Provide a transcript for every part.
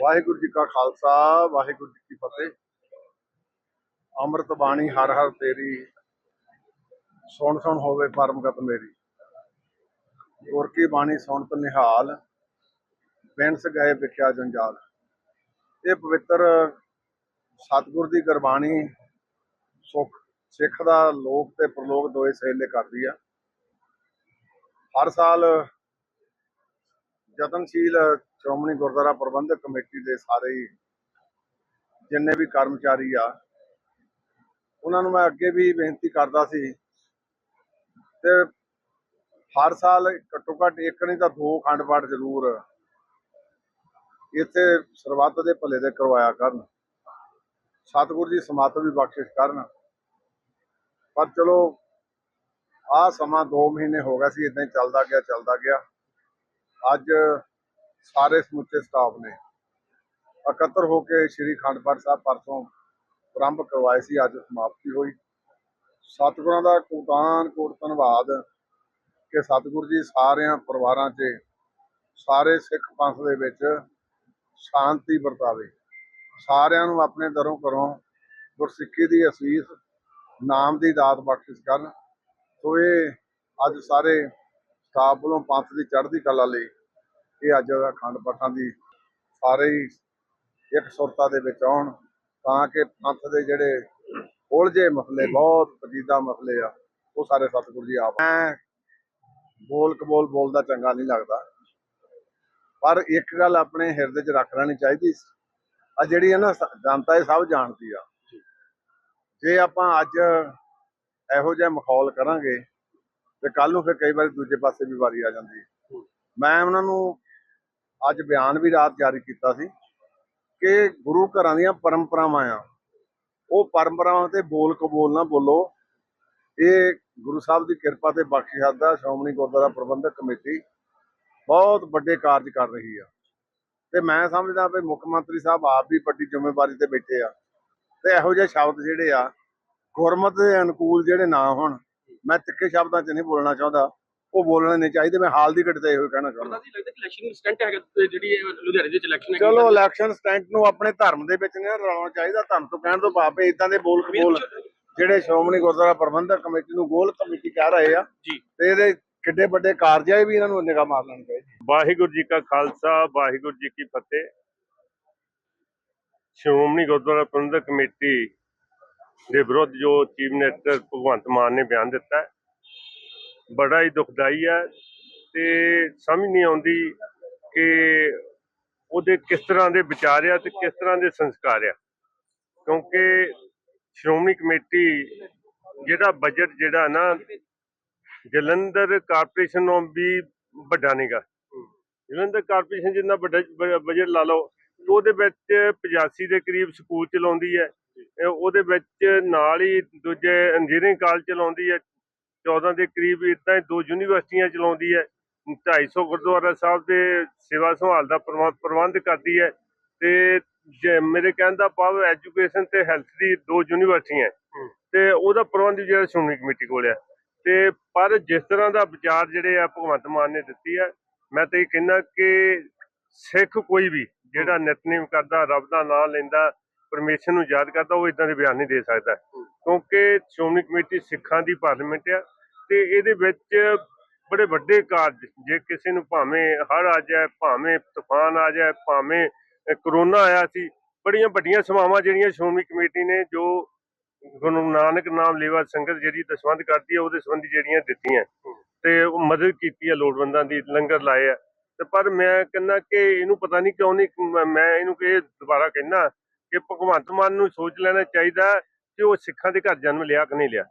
ਵਾਹਿਗੁਰੂ ਜੀ ਕਾ ਖਾਲਸਾ, ਵਾਹਿਗੁਰੂ ਜੀ ਕੀ ਫਤਿਹ। ਅੰਮ੍ਰਿਤ ਬਾਣੀ ਹਰ ਹਰ ਤੇਰੀ ਸੁਣ ਸੁਣ ਹੋਵੇ ਪਰਮਗਤ ਮੇਰੀ। ਗੁਰ ਕੀ ਬਾਣੀ ਸੁਣਤ ਨਿਹਾਲ ਬੈਂਸ ਗਏ ਵਿਖਿਆ ਜੰਜਾਲ। ਇਹ ਪਵਿੱਤਰ ਸਤਿਗੁਰ ਦੀ ਗੁਰਬਾਣੀ ਸੁਖ, ਸਿੱਖ ਦਾ ਲੋਕ ਤੇ ਪ੍ਰਲੋਕ ਦੋਏ ਸੇਲੇ ਕਰਦੀ ਆ। ਹਰ ਸਾਲ ਯਤਨਸ਼ੀਲ ਸ਼੍ਰੋਮਣੀ ਗੁਰਦੁਆਰਾ ਪ੍ਰਬੰਧਕ ਕਮੇਟੀ ਦੇ ਸਾਰੇ ਜਿੰਨੇ ਵੀ ਕਰਮਚਾਰੀ ਆ, ਉਹਨਾਂ ਨੂੰ ਮੈਂ ਅੱਗੇ ਵੀ ਬੇਨਤੀ ਕਰਦਾ ਸੀ ਤੇ ਹਰ ਸਾਲ ਘੱਟੋ ਘੱਟ ਇੱਕ ਨਹੀਂ ਤਾਂ ਦੋ ਖੰਡ ਪਾਠ ਜ਼ਰੂਰ ਇੱਥੇ ਸਰਬੱਤ ਦੇ ਭਲੇ ਦੇ ਕਰਵਾਇਆ ਕਰਨ, ਸਤਿਗੁਰੂ ਜੀ ਸਮਾਤ ਵੀ ਬਖਸ਼ਿਸ਼ ਕਰਨ। ਪਰ ਚਲੋ ਆ ਸਮਾਂ 2 ਮਹੀਨੇ ਹੋ ਗਿਆ ਸੀ ਇਦਾਂ ਹੀ ਚੱਲਦਾ ਗਿਆ ਚੱਲਦਾ ਗਿਆ। ਅੱਜ ਸਾਰੇ ਸਮੁੱਚੇ ਸਟਾਫ ਨੇ ਇਕੱਤਰ ਹੋ ਕੇ ਸ੍ਰੀ ਅਖੰਡ ਪਾਠ ਸਾਹਿਬ ਪਰਸੋਂ ਪ੍ਰਾਰੰਭ ਕਰਵਾਏ ਸੀ, ਅੱਜ ਸਮਾਪਤੀ ਹੋਈ। ਸਤਿਗੁਰਾਂ ਦਾ ਕੋਟਾਨ ਕੋਟ ਧੰਨਵਾਦ ਕਿ ਸਤਿਗੁਰ ਜੀ ਸਾਰਿਆਂ ਪਰਿਵਾਰਾਂ 'ਚ, ਸਾਰੇ ਸਿੱਖ ਪੰਥ ਦੇ ਵਿੱਚ ਸ਼ਾਂਤੀ ਵਰਤਾਵੇ। ਸਾਰਿਆਂ ਨੂੰ ਆਪਣੇ ਦਰੋਂ ਘਰੋਂ ਗੁਰਸਿੱਖੀ ਦੀ ਅਸੀਸ, ਨਾਮ ਦੀ ਦਾਤ ਬਖਸ਼ਿਸ਼ ਕਰਨ। ਸੋ ਇਹ ਅੱਜ ਸਾਰੇ ਸਾਹਿਬ ਵੱਲੋਂ ਪੰਥ ਦੀ ਚੜ੍ਹਦੀ ਕਲਾ ਲਈ ਇਹ ਅੱਜ ਅਖੰਡ ਪਾਠਾਂ ਦੀ ਸਾਰੇ ਹੀ ਇੱਕ ਸੁਰਤਾ ਦੇ ਵਿੱਚ ਆਉਣ ਤਾਂ ਕਿ ਪੰਥ ਦੇ ਜਿਹੜੇ ਉਲਝੇ ਮਸਲੇ, ਬਹੁਤ ਪਜੀਦਾ ਮਸਲੇ ਆ, ਉਹ ਸਾਰੇ ਸਤਿਗੁਰੂ ਜੀ ਆਪ ਮੈਂ ਬੋਲ ਕਬੋਲ ਬੋਲਦਾ ਚੰਗਾ ਨਹੀਂ ਲੱਗਦਾ। ਪਰ ਇੱਕ ਗੱਲ ਆਪਣੇ ਹਿਰਦੇ 'ਚ ਰੱਖ ਲੈਣੀ ਚਾਹੀਦੀ ਆ ਜਿਹੜੀ ਹੈ ਨਾ ਜਨਤਾ ਇਹ ਸਭ ਜਾਣਦੀ ਆ। ਜੇ ਆਪਾਂ ਅੱਜ ਇਹੋ ਜਿਹਾ ਮਾਹੌਲ ਕਰਾਂਗੇ ਤੇ ਕੱਲ ਨੂੰ ਫਿਰ ਕਈ ਵਾਰੀ ਦੂਜੇ ਪਾਸੇ ਵੀ ਵਾਰੀ ਆ ਜਾਂਦੀ ਹੈ। ਮੈਂ ਉਹਨਾਂ ਨੂੰ ਅੱਜ ਬਿਆਨ ਵੀ ਰਾਤ ਜਾਰੀ ਕੀਤਾ ਸੀ ਕਿ ਗੁਰੂ ਘਰਾਂ ਦੀਆਂ ਪਰੰਪਰਾਵਾਂ ਆ। ਉਹ ਪਰੰਪਰਾਵਾਂ ਤੇ ਬੋਲ ਕਬੋਲ ਨਾ ਬੋਲੋ। ਇਹ ਗੁਰੂ ਸਾਹਿਬ ਦੀ ਕਿਰਪਾ ਤੇ ਬਖਸ਼ਿਸ਼ ਦਾ ਸ਼੍ਰੋਮਣੀ ਗੁਰਦੁਆਰਾ ਪ੍ਰਬੰਧਕ ਕਮੇਟੀ ਬਹੁਤ ਵੱਡੇ ਕਾਰਜ ਕਰ ਰਹੀ ਆ। ਤੇ ਮੈਂ ਸਮਝਦਾ ਵੀ ਮੁੱਖ ਮੰਤਰੀ ਸਾਹਿਬ ਆਪ ਵੀ ਵੱਡੀ ਜ਼ਿੰਮੇਵਾਰੀ ਤੇ ਬੈਠੇ ਆ। ਤੇ ਇਹੋ ਜਿਹੇ ਸ਼ਬਦ ਜਿਹੜੇ ਆ ਗੁਰਮਤ ਦੇ ਅਨੁਕੂਲ ਜਿਹੜੇ ਨਾ ਹੋਣ ਮੈਂ ਤਿੱਖੇ ਸ਼ਬਦਾਂ 'ਚ ਨਹੀਂ ਬੋਲਣਾ ਚਾਹੁੰਦਾ। ਉਹ ਬੋਲਣੇ ਨਹੀਂ ਚਾਹੀਦੇ ਮੈਂ ਹਾਲ ਦੀ ਘੜੀ ਤੇ ਇਹੋ ਹੀ ਕਹਿਣਾ ਚਾਹੁੰਦਾ। ਜੀ ਲੱਗਦਾ ਕਿ ਇਲੈਕਸ਼ਨ ਸਟੰਟ ਹੈਗਾ ਤੇ ਜਿਹੜੀ ਇਹ ਲੁਧਿਆਣੇ ਦੇ ਵਿੱਚ ਇਲੈਕਸ਼ਨ ਹੈਗੀ ਚਲੋ ਇਲੈਕਸ਼ਨ ਸਟੈਂਟ ਨੂੰ ਆਪਣੇ ਧਰਮ ਦੇ ਵਿੱਚ ਨਹੀਂ ਰਲਾਉਣਾ ਚਾਹੀਦਾ ਧਰਮ ਤੋਂ ਕਹਿਣ ਤੋਂ ਭਾਵੇਂ ਇਦਾਂ ਦੇ ਬੋਲ ਕਬੋਲ ਜਿਹੜੇ ਸ਼੍ਰੋਮਣੀ ਗੁਰਦੁਆਰਾ ਪ੍ਰਬੰਧਕ ਕਮੇਟੀ ਨੂੰ ਗੋਲ ਕਮੇਟੀ ਕਹਿ ਰਹੇ ਆ ਤੇ ਇਹਦੇ ਕਿੱਡੇ ਵੱਡੇ ਕਾਰਜ ਆ ਇਹ ਵੀ ਇਹਨਾਂ ਨੂੰ ਨਿਗਾਹ ਮਾਰ ਲੈਣੀ ਚਾਹੀਦੀ। ਵਾਹਿਗੁਰੂ ਜੀ ਕਾ ਖਾਲਸਾ ਵਾਹਿਗੁਰੂ ਜੀ ਕੀ ਫਤਿਹ। ਸ਼੍ਰੋਮਣੀ ਗੁਰਦੁਆਰਾ ਪ੍ਰਬੰਧਕ ਕਮੇਟੀ ਦੇ ਵਿਰੁੱਧ ਜੋ ਚੀਫ ਮਿਨਿਸਟਰ ਭਗਵੰਤ ਮਾਨ ਨੇ ਬਿਆਨ ਦਿੱਤਾ ਬੜਾ ਹੀ ਦੁਖਦਾਈ ਹੈ ਤੇ ਸਮਝ ਨਹੀਂ ਆਉਂਦੀ ਕਿ ਉਹਦੇ ਕਿਸ ਤਰ੍ਹਾਂ ਦੇ ਵਿਚਾਰ ਆ ਤੇ ਕਿਸ ਤਰ੍ਹਾਂ ਦੇ ਸੰਸਕਾਰ ਆ। ਕਿਉਂਕਿ ਸ਼੍ਰੋਮਣੀ ਕਮੇਟੀ ਜਿਹੜਾ ਬਜਟ ਜਿਹੜਾ ਨਾ, ਜਲੰਧਰ ਕਾਰਪੋਰੇਸ਼ਨ ਨੂੰ ਵੀ ਵੱਡਾ ਨਹੀਂਗਾ ਜਲੰਧਰ ਕਾਰਪੋਰੇਸ਼ਨ ਜਿੰਨਾ ਵੱਡਾ ਬਜਟ ਲਾ ਲਓ, ਉਹਦੇ ਵਿੱਚ 85 ਦੇ ਕਰੀਬ ਸਕੂਲ ਚਲਾਉਂਦੀ ਹੈ। ਉਹਦੇ ਵਿੱਚ ਨਾਲ ਹੀ ਦੂਜੇ ਇੰਜੀਨੀਅਰਿੰਗ ਕਾਲਜ ਚਲਾਉਂਦੀ ਹੈ। 14 ਦੇ ਕਰੀਬ ਇਦਾਂ ਹੀ ਦੋ ਯੂਨੀਵਰਸਿਟੀਆਂ ਚਲਾਉਂਦੀ ਹੈ। 250 ਗੁਰਦੁਆਰਾ ਸਾਹਿਬ ਦੇ ਸੇਵਾ ਸੰਭਾਲ ਦਾ ਪ੍ਰਬੰ- ਪ੍ਰਬੰਧ ਕਰਦੀ ਹੈ ਤੇ ਜੇ ਮੇਰੇ ਕਹਿਣ ਦਾ ਭਾਵ ਐਜੂਕੇਸ਼ਨ ਤੇ ਹੈਲਥ ਦੀ ਦੋ ਯੂਨੀਵਰਸਿਟੀਆਂ। ਤੇ ਉਹਦਾ ਪ੍ਰਬੰਧ ਜਿਹੜਾ ਸ਼੍ਰੋਮਣੀ ਕਮੇਟੀ ਕੋਲ ਹੈ। ਤੇ ਪਰ ਜਿਸ ਤਰ੍ਹਾਂ ਦਾ ਵਿਚਾਰ ਜਿਹੜੇ ਆ ਭਗਵੰਤ ਮਾਨ ਨੇ ਦਿੱਤੀ ਹੈ ਮੈਂ ਤਾਂ ਇਹ ਕਹਿੰਦਾ ਕਿ ਸਿੱਖ ਕੋਈ ਵੀ ਜਿਹੜਾ ਨਿਤਨੇਮ ਕਰਦਾ ਰੱਬ ਦਾ ਨਾਮ ਲੈਂਦਾ ਪਰਮੇਸ਼ਰ ਨੂੰ ਯਾਦ ਕਰਦਾ ਉਹ ਇਦਾਂ ਦੇ ਬਿਆਨ ਨਹੀਂ ਦੇ ਸਕਦਾ। ਕਿਉਂਕਿ ਸ਼੍ਰੋਮਣੀ ਕਮੇਟੀ ਸਿੱਖਾਂ ਦੀ ਪਾਰਲੀਮੈਂਟ ਆ ਤੇ ਇਹਦੇ ਵਿੱਚ ਬੜੇ ਵੱਡੇ ਕਾਰਜ ਜੇ ਕਿਸੇ ਨੂੰ ਭਾਵੇਂ ਹੜ੍ਹ ਆ ਜਾਏ ਭਾਵੇਂ ਤੂਫਾਨ ਆ ਜਾਏ ਭਾਵੇਂ ਕਰੋਨਾ ਆਇਆ ਸੀ ਬੜੀਆਂ ਵੱਡੀਆਂ ਸੇਵਾਵਾਂ ਜਿਹੜੀਆਂ ਸ਼੍ਰੋਮਣੀ ਕਮੇਟੀ ਨੇ ਜੋ ਗੁਰੂ ਨਾਨਕ ਨਾਮ ਲੇਵਾ ਸੰਗਤ ਜਿਹੜੀ ਦਸਵੰਧ ਕਰਦੀ ਹੈ ਉਹਦੇ ਸੰਬੰਧੀ ਜਿਹੜੀਆਂ ਦਿੱਤੀਆਂ। ਤੇ ਉਹ ਮਦਦ ਕੀਤੀ ਹੈ ਲੋੜਵੰਦਾਂ ਦੀ ਲੰਗਰ ਲਾਏ ਆ। ਤੇ ਪਰ ਮੈਂ ਕਹਿੰਦਾ ਕਿ ਇਹਨੂੰ ਪਤਾ ਨਹੀਂ ਕਿਉਂ ਨਹੀਂ ਮ- ਇਹਨੂੰ ਕਿ ਦੁਬਾਰਾ ਕਹਿੰਦਾ ਕਿ ਭਗਵੰਤ ਮਾਨ ਨੂੰ ਸੋਚ ਲੈਣਾ ਚਾਹੀਦਾ ਕਿ ਉਹ ਸਿੱਖਾਂ ਦੇ ਘਰ ਜਨਮ ਲਿਆ ਕਿ ਨਹੀਂ ਲਿਆ।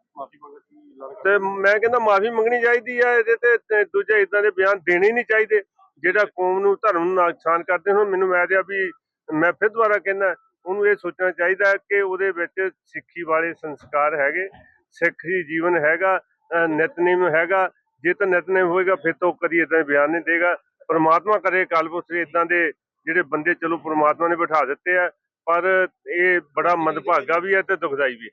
ਤੇ ਮੈਂ ਕਹਿੰਦਾ ਮਾਫੀ ਮੰਗਣੀ ਚਾਹੀਦੀ ਹੈ ਇਹਦੇ ਤੇ ਦੂਜੇ ਇਦਾਂ ਦੇ ਬਿਆਨ ਦੇਣੇ ਨਹੀਂ ਚਾਹੀਦੇ ਜਿਹੜਾ ਕੌਮ ਨੂੰ ਧਰਮ ਨੂੰ ਨੁਕਸਾਨ ਕਰਦੇ ਹੁਣ। ਮੈਨੂੰ ਮੈਂ ਰਿਹਾ ਵੀ ਮੈਂ ਫਿਰ ਦੁਬਾਰਾ ਕਹਿੰਦਾ ਉਹਨੂੰ ਇਹ ਸੋਚਣਾ ਚਾਹੀਦਾ ਹੈ ਕਿ ਉਹਦੇ ਵਿੱਚ ਸਿੱਖੀ ਵਾਲੇ ਸੰਸਕਾਰ ਹੈਗੇ ਸਿੱਖੀ ਜੀਵਨ ਹੈਗਾ ਨਿਤਨੇਮ ਹੈਗਾ ਜੇ ਤਾਂ ਨਿਤਨੇਮ ਹੋਏਗਾ ਫਿਰ ਤਾਂ ਕਦੀ ਇਦਾਂ ਬਿਆਨ ਨਹੀਂ ਦੇਗਾ। ਪ੍ਰਮਾਤਮਾ ਕਰੇ ਕਾਲਪੁਰਸ਼ ਇਦਾਂ ਦੇ ਜਿਹੜੇ ਬੰਦੇ ਚਲੋ ਪ੍ਰਮਾਤਮਾ ਨੇ ਬਿਠਾ ਦਿੱਤੇ ਆ ਪਰ ਇਹ ਬੜਾ ਮੰਦਭਾਗਾ ਵੀ ਹੈ ਤੇ ਦੁਖਦਾਈ ਵੀ